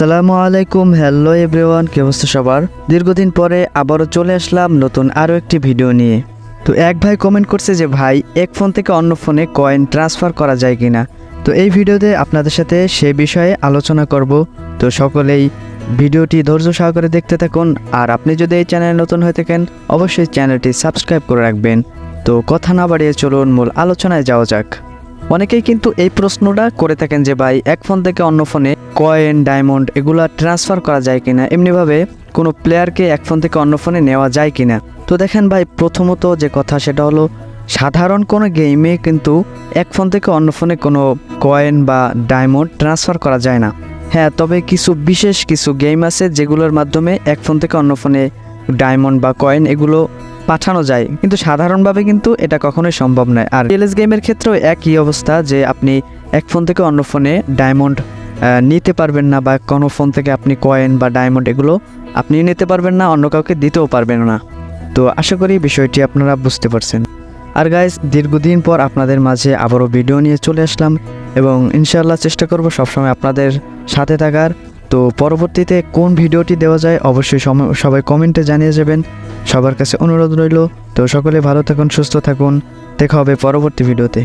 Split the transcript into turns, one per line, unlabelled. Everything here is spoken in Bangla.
আসসালামু আলাইকুম, হ্যালো এভরিওয়ান, কি অবস্থা সবার? দীর্ঘদিন পরে আবারও চলে আসলাম নতুন আরও একটি ভিডিও নিয়ে। তো এক ভাই কমেন্ট করছে যে, ভাই, এক ফোন থেকে অন্য ফোনে কয়েন ট্রান্সফার করা যায় কিনা? তো এই ভিডিওতে আপনাদের সাথে সে বিষয়ে আলোচনা করব। তো সকলেই ভিডিওটি ধৈর্য সহকারে দেখতে থাকুন। আর আপনি যদি এই চ্যানেলে নতুন হয়ে থাকেন, অবশ্যই চ্যানেলটি সাবস্ক্রাইব করে রাখবেন। তো কথা না বাড়িয়ে চলুন, মূল আলোচনায় যাওয়া যাক। অনেকেই কিন্তু এই প্রশ্নটা করে থাকেন যে, ভাই, এক ফোন থেকে অন্য ফোনে কয়েন, ডায়মন্ড এগুলো ট্রান্সফার করা যায় কিনা? এমনিভাবে কোনো প্লেয়ারকে এক ফোন থেকে অন্য ফোনে নেওয়া যায় কিনা? তো দেখেন ভাই, প্রথমত যে কথা সেটা হলো, সাধারণ কোনো গেমে কিন্তু এক ফোন থেকে অন্য ফোনে কোনো কয়েন বা ডায়মন্ড ট্রান্সফার করা যায় না। হ্যাঁ তবে কিছু বিশেষ কিছু গেম আছে যেগুলোর মাধ্যমে এক ফোন থেকে অন্য ফোনে ডায়মন্ড বা কয়েন এগুলো পাঠানো যায়, কিন্তু সাধারণভাবে কিন্তু এটা কখনোই সম্ভব নয়। আর রিয়েলএস গেমের ক্ষেত্রেও একই অবস্থা যে আপনি এক ফোন থেকে অন্য ফোনে ডায়মন্ড নিতে পারবেন না বা কোনো ফোন থেকে আপনি কয়েন বা ডায়মন্ড এগুলো আপনি নিতে পারবেন না, অন্য কাউকে দিতেও পারবেন না। তো আশা করি বিষয়টি আপনারা বুঝতে পারছেন। আর গাইজ দীর্ঘদিন পর আপনাদের মাঝে আবারও ভিডিও নিয়ে চলে আসলাম এবং ইনশাআল্লাহ চেষ্টা করব সবসময় আপনাদের সাথে থাকার। তো পরবর্তীতে কোন ভিডিওটি দেওয়া যায় অবশ্যই সবাই কমেন্টে জানিয়ে যাবেন। সবার কাছে অনুরোধ রইল। তো সকলে ভালো থাকুন সুস্থ থাকুন। দেখা হবে পরবর্তী ভিডিওতে।